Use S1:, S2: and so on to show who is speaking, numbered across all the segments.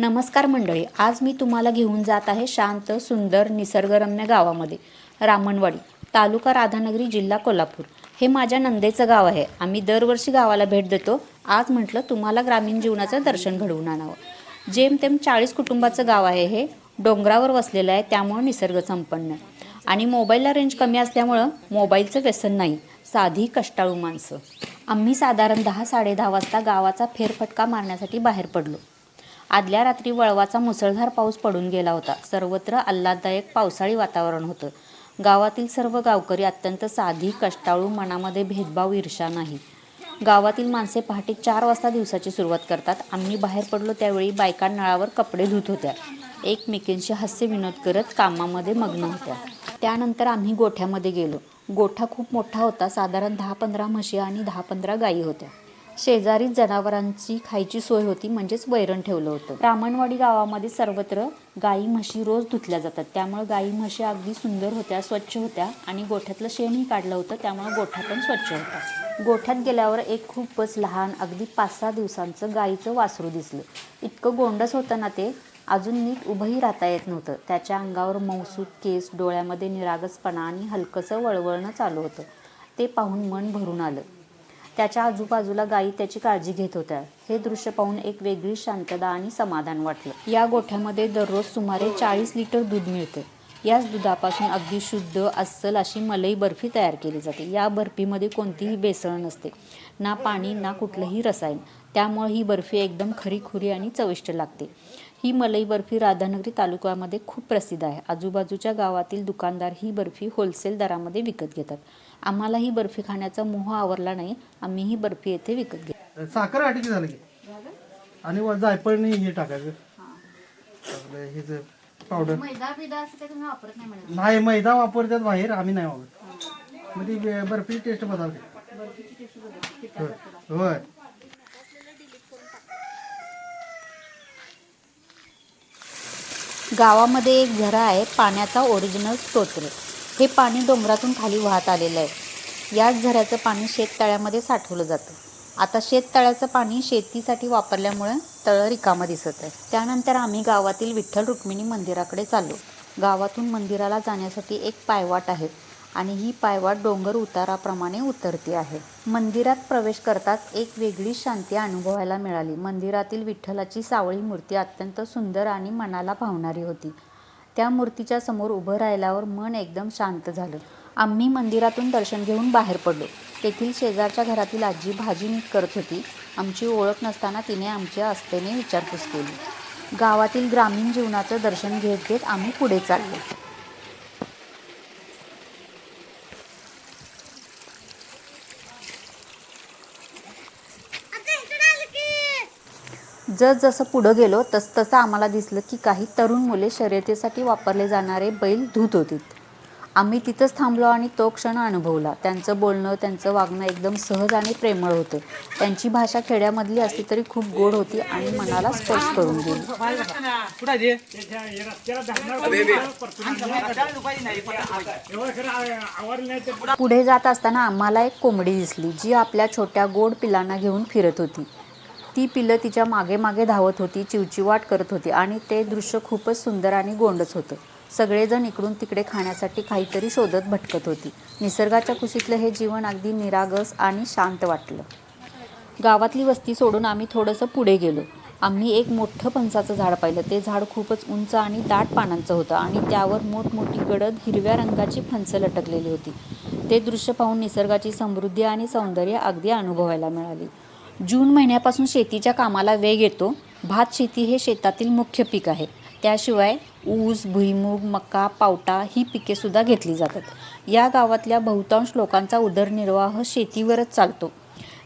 S1: नमस्कार मंडळी आज मी तुम्हाला घेऊन जात आहे शांत सुंदर निसर्गरम्य गावामध्ये रामणवाडी तालुका राधानगरी जिल्हा कोल्हापूर. हे माझ्या नंदेचं गाव आहे. आम्ही दरवर्षी गावाला भेट देतो. आज म्हटलं तुम्हाला ग्रामीण जीवनाचं दर्शन घडवून आणावं. जेमतेम चाळीस कुटुंबाचं गाव आहे हे डोंगरावर वसलेलं आहे त्यामुळं निसर्ग संपन्न. आणि मोबाईलला रेंज कमी असल्यामुळं मोबाईलचं व्यसन नाही साधी कष्टाळू माणसं. आम्ही साधारण दहा साडेदहा वाजता गावाचा फेरफटका मारण्यासाठी बाहेर पडलो. आदल्या रात्री वळवाचा मुसळधार पाऊस पडून गेला होता. सर्वत्र आल्हाददायक पावसाळी वातावरण होतं. गावातील सर्व गावकरी अत्यंत साधी कष्टाळू मनामध्ये भेदभाव ईर्षा नाही. गावातील माणसे पहाटे चार वाजता दिवसाची सुरुवात करतात. आम्ही बाहेर पडलो त्यावेळी बायका नळावर कपडे धुत होत्या. एकमेकींशी हास्य विनोद करत कामामध्ये मग्न होत्या. त्यानंतर आम्ही गोठ्यामध्ये गेलो. गोठा खूप मोठा होता. साधारण दहा पंधरा म्हशी आणि दहा पंधरा गायी होत्या. शेजारीच जनावरांची खायची सोय होती म्हणजेच वैरण ठेवलं होतं. रामणवाडी गावामध्ये सर्वत्र गाई म्हशी रोज धुतल्या जातात. त्यामुळे गाई म्हशी अगदी सुंदर होत्या स्वच्छ होत्या आणि गोठ्यातलं शेणही काढलं होतं. त्यामुळे गोठा पण स्वच्छ होता गोठ्यात गेल्यावर एक खूपच लहान अगदी पाच सहा दिवसांचं गाईचं वासरू दिसलं. इतकं गोंडस होतं ना ते अजून नीट उभंही राहता येत नव्हतं. त्याच्या अंगावर मौसूद केस डोळ्यामध्ये निरागसपणा आणि हलकंसं वळवळणं चालू होतं. ते पाहून मन भरून आलं. त्याच्या आजूबाजूला गायी त्याची काळजी घेत होत्या. हे दृश्य पाहून एक वेगळी शांतता आणि समाधान वाटलं. या गोठ्यामध्ये दररोज सुमारे चाळीस लिटर दूध मिळते. याच दुधापासून अगदी शुद्ध अस्सल अशी मलई बर्फी तयार केली जाते. या बर्फीमध्ये कोणतीही बेसळ नसते. ना पाणी ना कुठलंही रसायन. त्यामुळे ही बर्फी एकदम खरीखुरी आणि चविष्ट लागते. ही मलई बर्फी राधानगरी तालुक्यामध्ये खूप प्रसिद्ध आहे. आजूबाजूच्या गावातील दुकानदार ही बर्फी होलसेल दरामध्ये विकत घेतात. आम्हाला ही बर्फी खाण्याचा मोह आवरला नाही. आम्ही ही बर्फी येथे विकत घेतो
S2: साखर आटीची झालं की? आणि वर जायफळनी हे टाकायचं. आपलं हे जे पावडर
S1: मैदा बिदा असं काही तुम्ही वापरत नाही म्हणा.
S2: नाही मैदा वापरतात बाहेर आम्ही नाही वापरत. मग ती बे- बर्फीची टेस्ट बदलते होय. होय.
S1: गावामध्ये एक झरा आहे पाण्याचा ओरिजिनल स्तोत्र हे पाणी डोंगरातून खाली वाहत आलेलं आहे. याच झऱ्याचं पाणी शेततळ्यामध्ये साठवलं जातं. आता शेततळ्याचं पाणी शेतीसाठी वापरल्यामुळं तळं रिकामं दिसत आहे. त्यानंतर आम्ही गावातील विठ्ठल रुक्मिणी मंदिराकडे चाललो. गावातून मंदिराला जाण्यासाठी एक पायवाट आहे आणि ही पायवाट डोंगर उताराप्रमाणे उतरती आहे. मंदिरात प्रवेश करताच एक वेगळी शांती अनुभवायला मिळाली. मंदिरातील विठ्ठलाची सावळी मूर्ती अत्यंत सुंदर आणि मनाला भावणारी होती. त्या मूर्तीच्या समोर उभं राहिल्यावर मन एकदम शांत झालं. आम्ही मंदिरातून दर्शन घेऊन बाहेर पडलो. तेथील शेजारच्या घरातील आजी भाजी नीट करत होती. आमची ओळख नसताना तिने आमच्या आस्थेने विचारपूस केली. गावातील ग्रामीण जीवनाचं दर्शन घेत घेत आम्ही पुढे चाललो. जसजसं पुढं गेलो तसतसं आम्हाला दिसलं की काही तरुण मुले शर्यतीसाठी वापरले जाणारे बैल धुत होती आम्ही तिथंच थांबलो आणि तो क्षण अनुभवला. त्यांचं बोलणं त्यांचं वागणं एकदम सहज आणि प्रेमळ होतं. त्यांची भाषा खेड्यामधली असली तरी खूप गोड होती आणि मनाला स्पर्श करून गेली. पुढे जात असताना आम्हाला एक कोंबडी दिसली जी आपल्या छोट्या गोड पिलांना घेऊन फिरत होती. ती पिलं तिच्यामागे मागे धावत होती चिवचिवाट करत होती आणि ते दृश्य खूपच सुंदर आणि गोंडच होतं. सगळेजण इकडून तिकडे खाण्यासाठी काहीतरी शोधत भटकत होती. निसर्गाच्या कुशीतलं हे जीवन अगदी निरागस आणि शांत वाटलं. गावातली वस्ती सोडून आम्ही थोडंसं पुढे गेलो. आम्ही एक मोठं फणसाचं झाड पाहिलं. ते झाड खूपच उंच आणि दाट पानांचं होतं आणि त्यावर मोठमोठी गडद हिरव्या रंगाची फणसं लटकलेली होती. ते दृश्य पाहून निसर्गाची समृद्धी आणि सौंदर्य अगदी अनुभवायला मिळाली. जून महिन्यापासून शेतीच्या कामाला वेग येतो. भात शेती हे शेतातील मुख्य पीक आहे. त्याशिवाय ऊस भुईमूग मका पावटा ही पिके सुद्धा घेतली जातात. या गावातल्या बहुतांश लोकांचा उदरनिर्वाह शेतीवरच चालतो.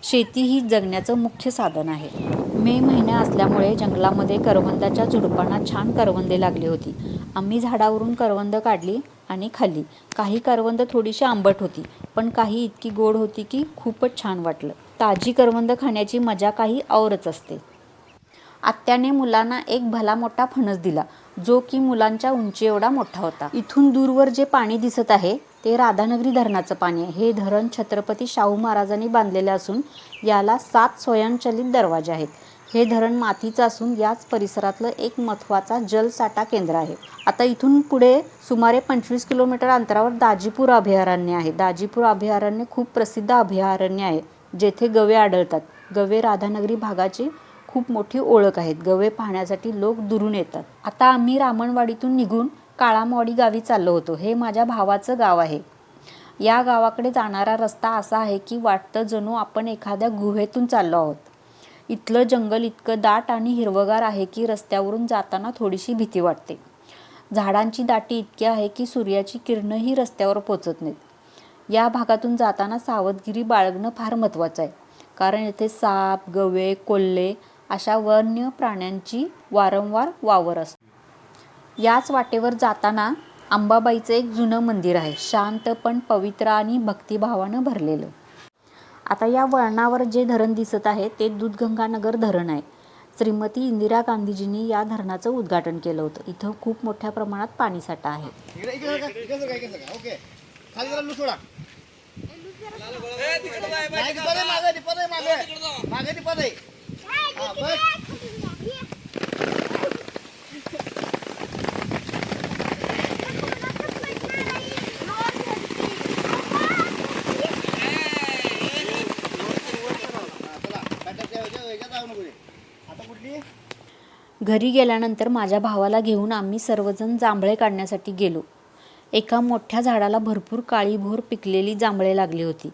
S1: शेती ही जगण्याचं मुख्य साधन आहे. मे महिना असल्यामुळे जंगलामध्ये करवंदाच्या झुडपांना छान करवंदे लागली होती. आम्ही झाडावरून करवंद काढली आणि खाल्ली. काही करवंद थोडीशी आंबट होती पण काही इतकी गोड होती की खूपच छान वाटलं. ताजी करवंद खाण्याची मजा काही औरच असते. आत्याने मुलांना एक भला मोठा फणस दिला जो की मुलांच्या उंची एवढा मोठा होता. इथून दूरवर जे पाणी दिसत आहे ते राधानगरी धरणाचं पाणी आहे. हे धरण छत्रपती शाहू महाराजांनी बांधलेले असून याला सात स्वयंचलित दरवाजे आहेत. हे धरण मातीचं असून याच परिसरातलं एक महत्त्वाचा जलसाठा केंद्र आहे. आता इथून पुढे सुमारे पंचवीस किलोमीटर अंतरावर दाजीपूर अभयारण्य आहे. दाजीपूर अभयारण्य खूप प्रसिद्ध अभयारण्य आहे. जेथे गवे आढळतात. गवे राधानगरी भागाची खूप मोठी ओळख आहेत. गवे पाहण्यासाठी लोक दुरून येतात. आता आम्ही रामणवाडीतून निघून काळामवाडी गावी चाललो होतो. हे माझ्या भावाचं गाव आहे. या गावाकडे जाणारा रस्ता असा आहे की वाटतं जणू आपण एखाद्या गुहेतून चाललो आहोत. इथलं जंगल इतकं दाट आणि हिरवगार आहे की रस्त्यावरून जाताना थोडीशी भीती वाटते. झाडांची दाटी इतकी आहे की सूर्याची किरणंही रस्त्यावर पोचत नाहीत. या भागातून जाताना सावधगिरी बाळगणं फार महत्त्वाचं आहे. कारण येथे साप गवे कोल्हे अशा वन्य प्राण्यांची वारंवार वावर असते. याच वाटेवर जाताना अंबाबाईचं एक जुनं मंदिर आहे. शांत पण पवित्र आणि भक्तिभावानं भरलेलं. आता या वळणावर जे धरण दिसत आहे ते दूधगंगानगर धरण आहे. श्रीमती इंदिरा गांधीजींनी या धरणाचं उद्घाटन केलं होतं. इथं खूप मोठ्या प्रमाणात पाणीसाठा आहे.
S3: खाली जरा लूज सोडा नाही, टिपा दे मागे, टिपा दे मागे. मागे टिपा दे. बस. चला. बॅटरच्या ह्याच्या- ह्याच्यात जाऊ नको रे. आता कुठली
S1: घरी गेल्यानंतर माझ्या भावाला घेऊन आम्ही सर्वजण जांभळे काढण्यासाठी गेलो एका मोठ्या झाडाला भरपूर काळीभोर पिकलेली जांभळे लागली होती.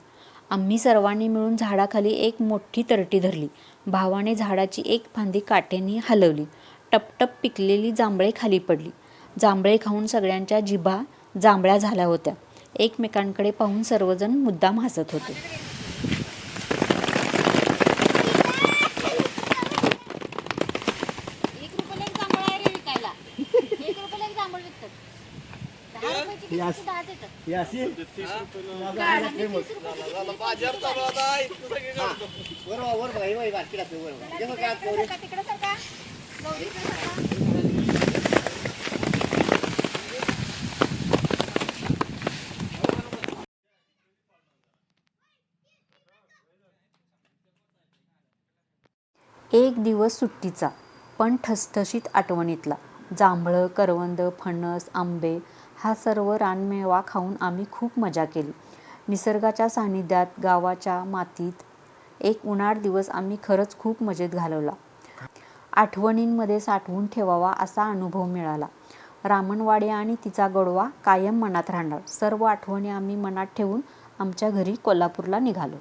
S1: आम्ही सर्वांनी मिळून झाडाखाली एक मोठी तरटी धरली. भावाने झाडाची एक फांदी काठ्याने हलवली. टपटप पिकलेली जांभळे खाली पडली. जांभळे खाऊन सगळ्यांच्या जिभा जांभळ्या झाल्या होत्या. एकमेकांकडे पाहून सर्वजण मुद्दाम हसत होते
S4: एक रुपयाला एक जांभळ आहे रे विकायला एक रुपयाला एक जांभळ विकतात दहा रुपयाची किती दहा देतात
S2: हे अशी
S3: वर वा, वर बघा हे बघा, बारकी राहते, वर बघा. हे बघा,
S4: तिकडे
S3: गौरी.
S4: सरका, तिकडे सरका गौरी इकडे सरका.
S1: एक दिवस सुट्टीचा पण ठसठशीत आठवणीतला. जांभळं करवंद फणस आंबे हा सर्व रानमेवा खाऊन आम्ही खूप मजा केली. निसर्गाच्या सान्निध्यात गावाच्या मातीत एक उन्हाळ दिवस आम्ही खरंच खूप मजेत घालवला. आठवणींमध्ये साठवून ठेवावा असा अनुभव मिळाला. रामणवाडी आणि तिचा गोडवा कायम मनात राहणार. सर्व आठवणी आम्ही मनात ठेवून आमच्या घरी कोल्हापूरला निघालो.